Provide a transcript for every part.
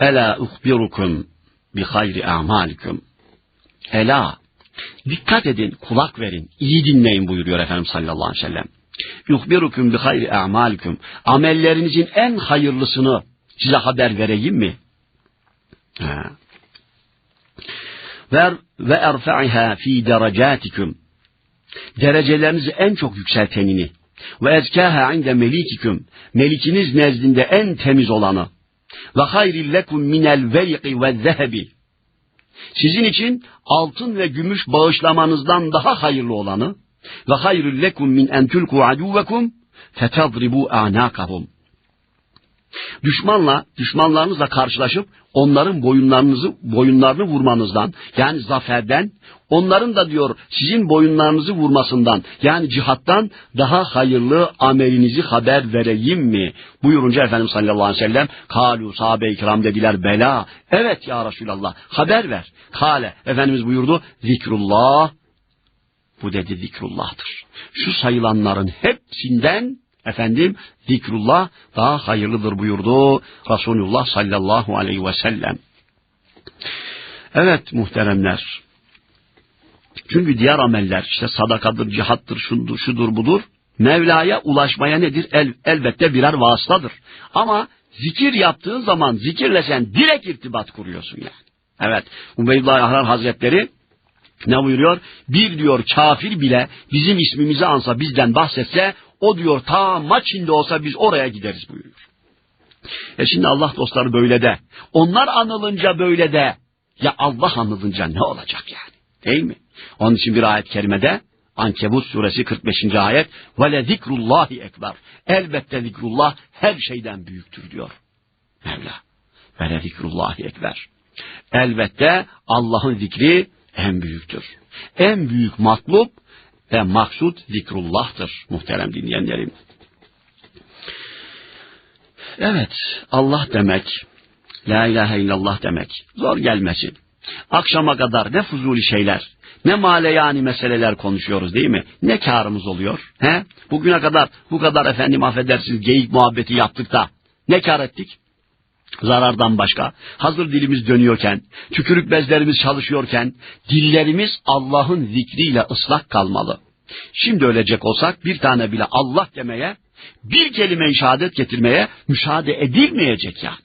Ela uhbirukum bi hayri a'malikum. Ela dikkat edin, kulak verin, iyi dinleyin buyuruyor Efendimiz sallallahu aleyhi ve sellem. Yuhbirukum bi hayri a'malikum. Amellerinizin en hayırlısını size haber vereyim mi? Ver ve erfa'iha fi derecatikum. Derecelerinizi en çok yükseltenini ve ezkaha inde melikikum. Melikiniz nezdinde en temiz olanı. Ve hayril lekum minel veyqi ve zehebi. Sizin için altın ve gümüş bağışlamanızdan daha hayırlı olanı ve hayrul lekum min en tulku aduvekum fetadribu anakahum. Düşmanla, düşmanlarınızla karşılaşıp onların boyunlarınızı boyunlarını vurmanızdan yani zaferden onların da diyor sizin boyunlarınızı vurmasından yani cihattan daha hayırlı amelinizi haber vereyim mi? Buyurunca Efendimiz sallallahu aleyhi ve sellem kalu sahabe-i dediler bela evet ya Resulallah haber ver. Kale Efendimiz buyurdu zikrullah bu dedi zikrullah'tır. Şu sayılanların hepsinden efendim zikrullah daha hayırlıdır buyurdu Resulullah sallallahu aleyhi ve sellem. Evet muhteremler. Çünkü diğer ameller işte sadakadır, cihattır, şudur, şudur budur. Mevla'ya ulaşmaya nedir? El, elbette birer vasıtadır. Ama zikir yaptığın zaman zikirle sen direkt irtibat kuruyorsun yani. Evet. Ubeydullah Ahrar Hazretleri ne buyuruyor? Bir diyor kafir bile bizim ismimizi ansa bizden bahsetse o diyor ta maç içinde olsa biz oraya gideriz buyuruyor. E şimdi Allah dostları böyle de. Onlar anılınca böyle de. Ya Allah anılınca ne olacak yani? Değil mi? Onun için bir ayet-i kerimede Ankebut suresi 45. ayet le zikrullahi ekber. Elbette zikrullah her şeyden büyüktür diyor. Mevla. Le zikrullahi ekber. Elbette Allah'ın zikri en büyüktür. En büyük matlub ve maksud zikrullah'tır muhterem dinleyenlerim. Evet Allah demek, la ilahe illallah demek zor gelmesi. Akşama kadar ne fuzuli şeyler, ne maleyani meseleler konuşuyoruz değil mi? Ne karımız oluyor? He? Bugüne kadar bu kadar efendim affedersiniz geyik muhabbeti yaptık da ne kar ettik? Zarardan başka. Hazır dilimiz dönüyorken, tükürük bezlerimiz çalışıyorken, dillerimiz Allah'ın zikriyle ıslak kalmalı. Şimdi ölecek olsak bir tane bile Allah demeye, bir kelime şehadet getirmeye müsaade edilmeyecek yani.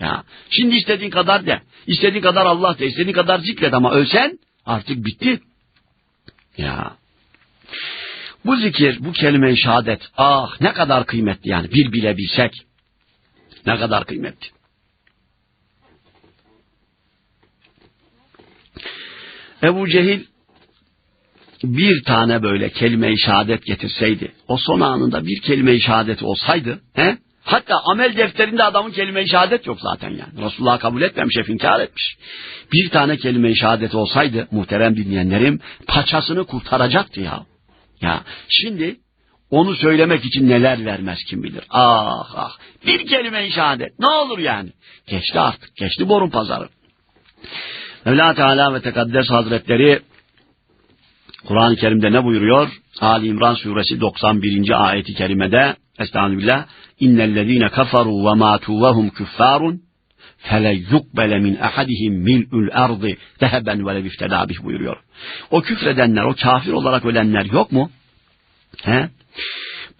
Ya, şimdi istediğin kadar de, istediğin kadar Allah de, istediğin kadar zikret ama ölsen artık bitti. Ya. Bu zikir, bu kelime-i şehadet, ah ne kadar kıymetli yani bir bile bilsek. Ne kadar kıymetli. Ebu Cehil bir tane böyle kelime-i şehadet getirseydi, o son anında bir kelime-i şehadet olsaydı, he? hatta amel defterinde adamın kelime-i şehadet yok zaten yani. Resulullah kabul etmemiş, hep inkar etmiş. Bir tane kelime-i şehadet olsaydı, muhterem dinleyenlerim, paçasını kurtaracaktı ya. Ya şimdi onu söylemek için neler vermez kim bilir. Ah ah bir kelime-i şehadet ne olur yani. Geçti artık, geçti borun pazarı. Mevla Teala ve Tekaddes Hazretleri Kur'an-ı Kerim'de ne buyuruyor? Ali İmran suresi 91. ayeti kerimede Estağfirullah İnnellezîne kafaru ve mâtû ve hum küffârun fele yukbele min ahadihim mil'ül ardı zeheben ve leviftedâ buyuruyor. O küfredenler, o kafir olarak ölenler yok mu? He?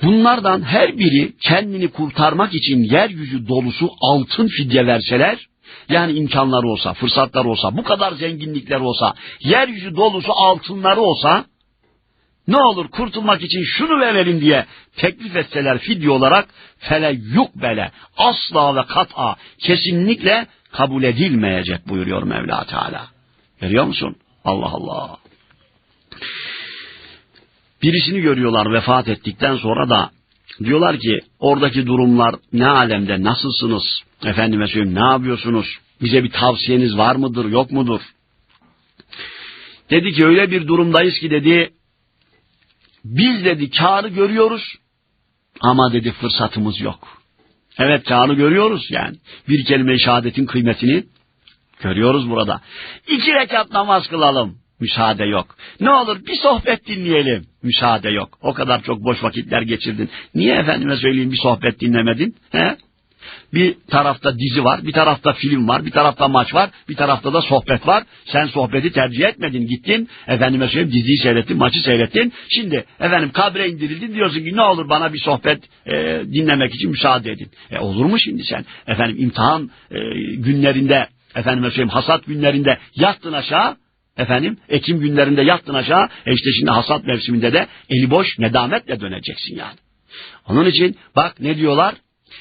Bunlardan her biri kendini kurtarmak için yeryüzü dolusu altın fidye verseler, yani imkanları olsa, fırsatlar olsa, bu kadar zenginlikler olsa, yeryüzü dolusu altınları olsa, ne olur kurtulmak için şunu verelim diye teklif etseler fidye olarak fele yukbele asla ve kat'a kesinlikle kabul edilmeyecek buyuruyor Mevla Teala. Görüyor musun? Allah Allah. Birisini görüyorlar vefat ettikten sonra da diyorlar ki oradaki durumlar ne alemde nasılsınız? Efendime söyleyeyim ne yapıyorsunuz? Bize bir tavsiyeniz var mıdır yok mudur? Dedi ki öyle bir durumdayız ki dedi biz dedi karı görüyoruz ama dedi fırsatımız yok. Evet karı görüyoruz yani. Bir kelime şehadetin kıymetini görüyoruz burada. İki rekat namaz kılalım. Müsaade yok. Ne olur bir sohbet dinleyelim. Müsaade yok. O kadar çok boş vakitler geçirdin. Niye efendime söyleyeyim bir sohbet dinlemedin? He? bir tarafta dizi var, bir tarafta film var, bir tarafta maç var, bir tarafta da sohbet var. Sen sohbeti tercih etmedin, gittin. Efendime söyleyeyim diziyi seyrettin, maçı seyrettin. Şimdi efendim kabre indirildin diyorsun ki ne olur bana bir sohbet e, dinlemek için müsaade edin. E olur mu şimdi sen? Efendim imtihan e, günlerinde, efendime söyleyeyim hasat günlerinde yattın aşağı. Efendim Ekim günlerinde yattın aşağı. E işte şimdi hasat mevsiminde de eli boş nedametle döneceksin yani. Onun için bak ne diyorlar?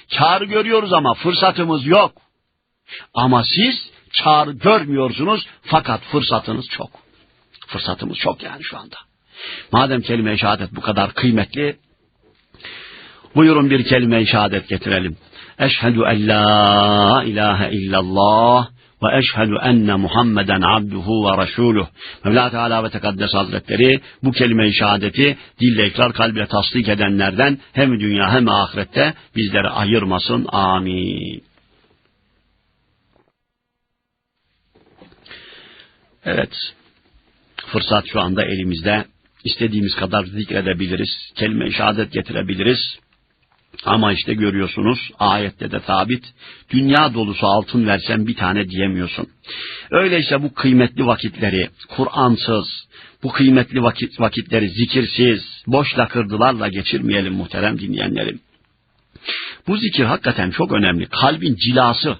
Çağrı görüyoruz ama fırsatımız yok. Ama siz çağrı görmüyorsunuz fakat fırsatınız çok. Fırsatımız çok yani şu anda. Madem kelime-i şehadet bu kadar kıymetli, buyurun bir kelime-i şehadet getirelim. Eşhedü en la ilahe illallah ve eşhedü enne Muhammeden abduhu ve resuluh. Mevla Teala ve Tekaddes Hazretleri bu kelime-i şehadeti dille ikrar kalbiyle tasdik edenlerden hem dünya hem ahirette bizleri ayırmasın. Amin. Evet. Fırsat şu anda elimizde. İstediğimiz kadar zikredebiliriz. Kelime-i şehadet getirebiliriz. Ama işte görüyorsunuz ayette de sabit. Dünya dolusu altın versen bir tane diyemiyorsun. Öyleyse bu kıymetli vakitleri Kur'ansız, bu kıymetli vakit, vakitleri zikirsiz, boş lakırdılarla geçirmeyelim muhterem dinleyenlerim. Bu zikir hakikaten çok önemli. Kalbin cilası.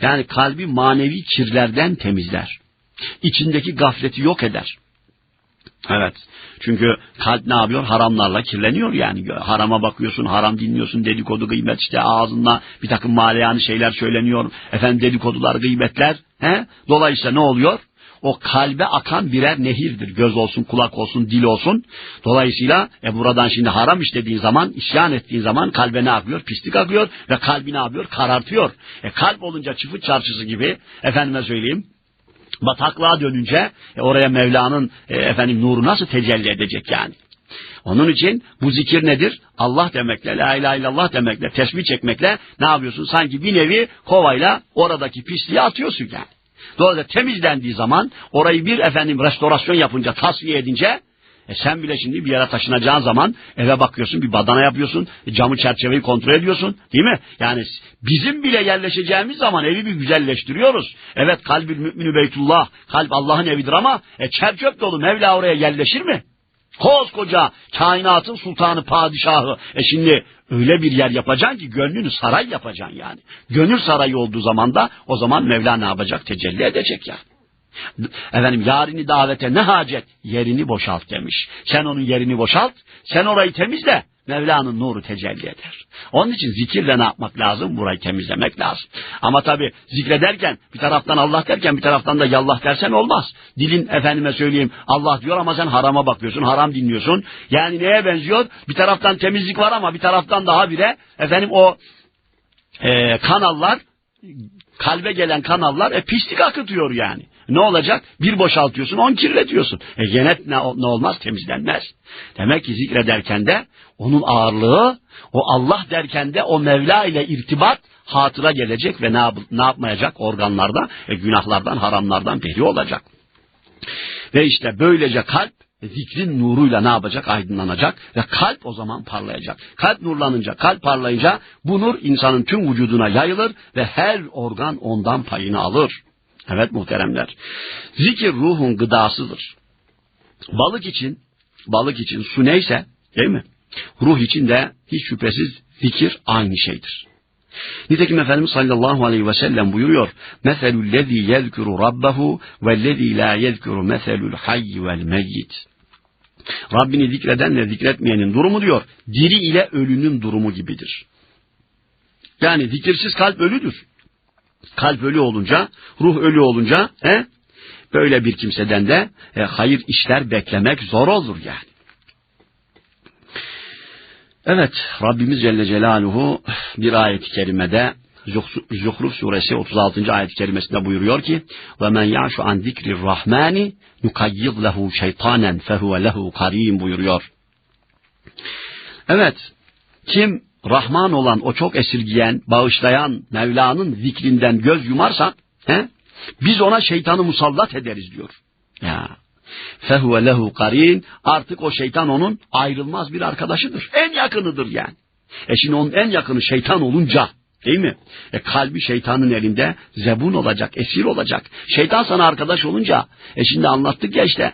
Yani kalbi manevi kirlerden temizler. İçindeki gafleti yok eder. Evet. Çünkü kalp ne yapıyor? Haramlarla kirleniyor yani. Harama bakıyorsun, haram dinliyorsun, dedikodu, gıybet işte ağzında bir takım maleyani şeyler söyleniyor. Efendim dedikodular, gıybetler. He? Dolayısıyla ne oluyor? O kalbe akan birer nehirdir. Göz olsun, kulak olsun, dil olsun. Dolayısıyla e buradan şimdi haram işlediğin zaman, isyan ettiğin zaman kalbe ne yapıyor? Pislik akıyor ve kalbi ne yapıyor? Karartıyor. E kalp olunca çıfıt çarşısı gibi, efendime söyleyeyim, bataklığa dönünce e, oraya Mevla'nın e, efendim nuru nasıl tecelli edecek yani? Onun için bu zikir nedir? Allah demekle, la ilahe illallah demekle, tesbih çekmekle ne yapıyorsun? Sanki bir nevi kovayla oradaki pisliği atıyorsun yani. Dolayısıyla temizlendiği zaman orayı bir efendim restorasyon yapınca, tasfiye edince e sen bile şimdi bir yere taşınacağın zaman eve bakıyorsun, bir badana yapıyorsun, e camı çerçeveyi kontrol ediyorsun, değil mi? Yani bizim bile yerleşeceğimiz zaman evi bir güzelleştiriyoruz. Evet kalbül müminü beytullah, kalp Allah'ın evidir ama e çerçöp dolu Mevla oraya yerleşir mi? Koskoca kainatın sultanı, padişahı. E şimdi öyle bir yer yapacaksın ki gönlünü saray yapacaksın yani. Gönül sarayı olduğu zaman da o zaman Mevla ne yapacak? Tecelli edecek yani. Efendim yarini davete ne hacet? Yerini boşalt demiş. Sen onun yerini boşalt, sen orayı temizle. Mevla'nın nuru tecelli eder. Onun için zikirle ne yapmak lazım? Burayı temizlemek lazım. Ama tabi zikrederken bir taraftan Allah derken bir taraftan da yallah dersen olmaz. Dilin efendime söyleyeyim Allah diyor ama sen harama bakıyorsun, haram dinliyorsun. Yani neye benziyor? Bir taraftan temizlik var ama bir taraftan daha bire efendim o e, kanallar kalbe gelen kanallar e, pislik akıtıyor yani. Ne olacak? Bir boşaltıyorsun, on kirletiyorsun. E gene ne, ne olmaz? Temizlenmez. Demek ki zikrederken de onun ağırlığı, o Allah derken de o Mevla ile irtibat hatıra gelecek ve ne, ne yapmayacak? Organlarda, e, günahlardan, haramlardan beri olacak. Ve işte böylece kalp zikrin nuruyla ne yapacak? Aydınlanacak ve kalp o zaman parlayacak. Kalp nurlanınca, kalp parlayınca bu nur insanın tüm vücuduna yayılır ve her organ ondan payını alır. Evet muhteremler. Zikir ruhun gıdasıdır. Balık için, balık için su neyse, değil mi? Ruh için de hiç şüphesiz zikir aynı şeydir. Nitekim Efendimiz sallallahu aleyhi ve sellem buyuruyor. Meselul lezî yezkuru rabbehu vellezî la yezkuru meselul hayy vel meyyit. Rabbini zikredenle zikretmeyenin durumu diyor, diri ile ölünün durumu gibidir. Yani zikirsiz kalp ölüdür. Kalp ölü olunca, ruh ölü olunca he, böyle bir kimseden de e, hayır işler beklemek zor olur yani. Evet, Rabbimiz Celle Celaluhu bir ayet-i kerimede Zuhruf suresi 36. ayet-i kerimesinde buyuruyor ki وَمَنْ يَعْشُ عَنْ ذِكْرِ الرَّحْمَانِ نُكَيِّضْ لَهُ شَيْطَانًا فَهُوَ لَهُ قَرِيمٌ buyuruyor. Evet, kim Rahman olan o çok esirgiyen, bağışlayan Mevla'nın zikrinden göz yumarsa, he, biz ona şeytanı musallat ederiz diyor. Ya. Fehuve lehu karin. Artık o şeytan onun ayrılmaz bir arkadaşıdır. En yakınıdır yani. E şimdi onun en yakını şeytan olunca Değil mi? E kalbi şeytanın elinde zebun olacak, esir olacak. Şeytan sana arkadaş olunca, e şimdi anlattık ya işte,